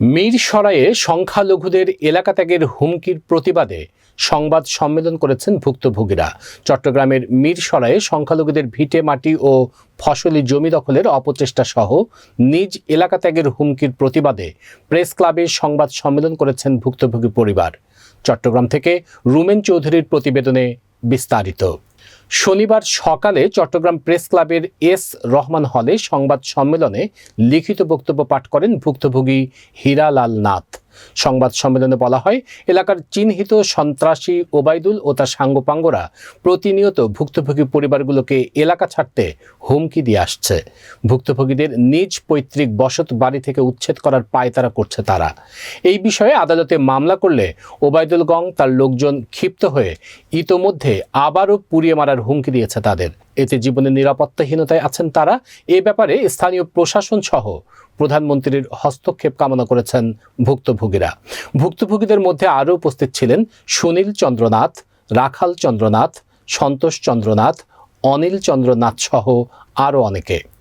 মিরসরাইয়ে সংখ্যালঘুদের এলাকা ত্যাগের হুমকির প্রতিবাদে সংবাদ সম্মেলন করেছেন ভুক্তভোগীরা। চট্টগ্রামের মিরসরাইয়ে সংখ্যালঘুদের ভিটে মাটি ও ফসলি জমি দখলের অপচেষ্টা সহ নিজ এলাকা ত্যাগের হুমকির প্রতিবাদে প্রেস ক্লাবে সংবাদ সম্মেলন করেছেন ভুক্তভোগী পরিবার। চট্টগ্রাম থেকে রুমেন চৌধুরীর প্রতিবেদনে বিস্তারিত। শনিবার সকালে চট্টগ্রাম প্রেস ক্লাবের এস রহমান হলে সংবাদ সম্মেলনে লিখিত বক্তব্য পাঠ করেন ভুক্তভোগী হীরালাল নাথ। সংবাদ সম্মেলনে বলা হয়, এলাকার চিহ্নিত সন্ত্রাসী ওবায়দুল ও তার সাঙ্গপাঙ্গরা প্রতিনিয়ত ভুক্তভোগী পরিবারগুলোকে এলাকা ছাড়তে হুমকি দিয়ে আসছে। ভুক্তভোগীদের নিজ পৈতৃক বসত বাড়ি থেকে উচ্ছেদ করার পায়তারা করছে তারা। এই বিষয়ে আদালতে মামলা করলে ওবায়দুল গং তার লোকজন ক্ষিপ্ত হয়ে ইতোমধ্যে আবারও পুড়িয়ে মারার হুমকি দিয়েছে তাদের। এতে জীবনের নিরাপত্তাহীনতায় আছেন তারা। এ ব্যাপারে স্থানীয় প্রশাসন সহ প্রধানমন্ত্রীর হস্তক্ষেপ কামনা করেছেন ভুক্তভোগীরা। ভুক্তভোগীদের মধ্যে আরও উপস্থিত ছিলেন সুনীল চন্দ্রনাথ, রাখাল চন্দ্রনাথ, সন্তোষ চন্দ্রনাথ, অনিল চন্দ্রনাথ সহ আরও অনেকে।